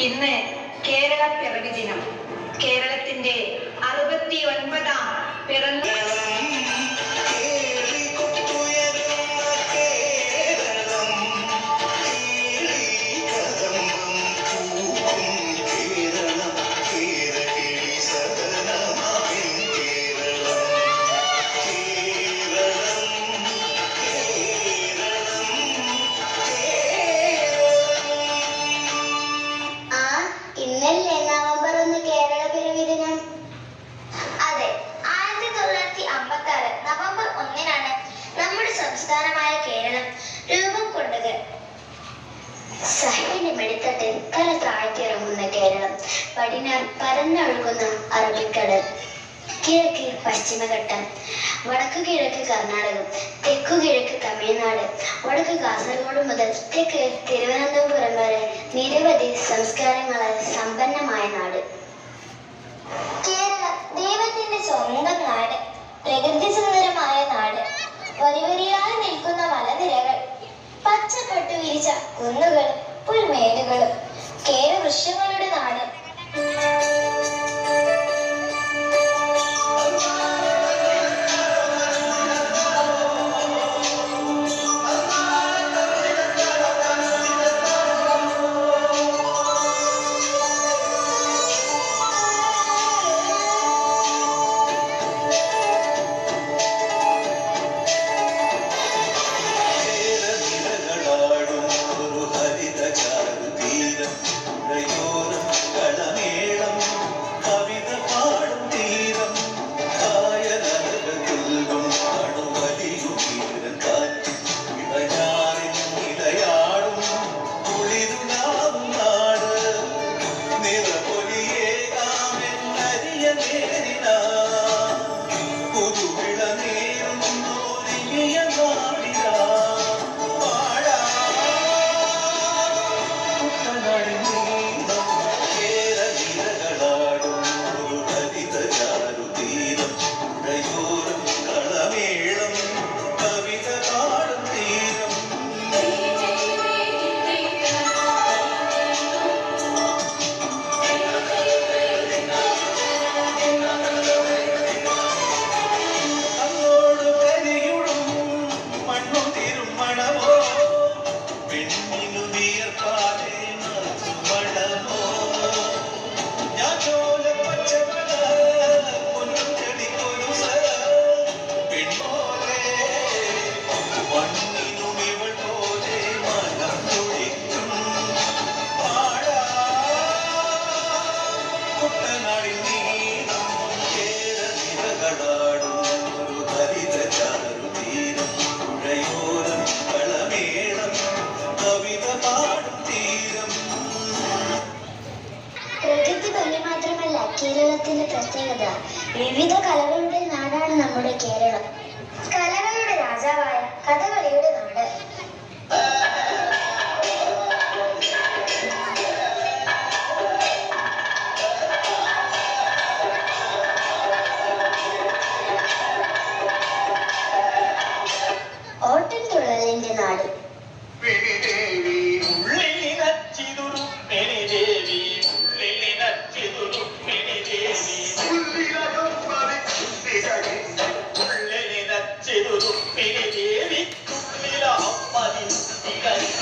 ഇന്ന് കേരള പിറവി ദിനം. കേരളത്തിന്റെ അറുപത്തി ഒൻപതാം പിറന്ന സഹലിന്റെ മെടിത്തട്ടിൽ കല താഴ്ത്തിയിറങ്ങുന്ന കേരളം പടിഞ്ഞാർ പരന്നൊഴുകുന്ന അറബിക്കടൽ കിഴക്ക് പശ്ചിമഘട്ടം വടക്കു കിഴക്ക് കർണാടകം തെക്കു കിഴക്ക് തമിഴ്നാട് വടക്ക് കാസർഗോഡ് മുതൽ തെക്ക് തിരുവനന്തപുരം വരെ നിരവധി സംസ്കാരങ്ങളാൽ സമ്പന്നമായ നാട്. കേരളം ദൈവത്തിന്റെ സ്വന്തം നാട് പ്രകൃതി സുന്ദരമായ നാട് വരിവരിയായി നിൽക്കുന്ന മലനിരകൾ പച്ചപ്പെട്ടു വിരിച്ച കുന്നുകളും പുൽമേടുകളും. കേരവൃക്ഷങ്ങളുടെ നാട് നമ്മുടെ കേരളം. കലകളുടെ രാജാവായ കഥകളിയുടെ നാട് all den Egal.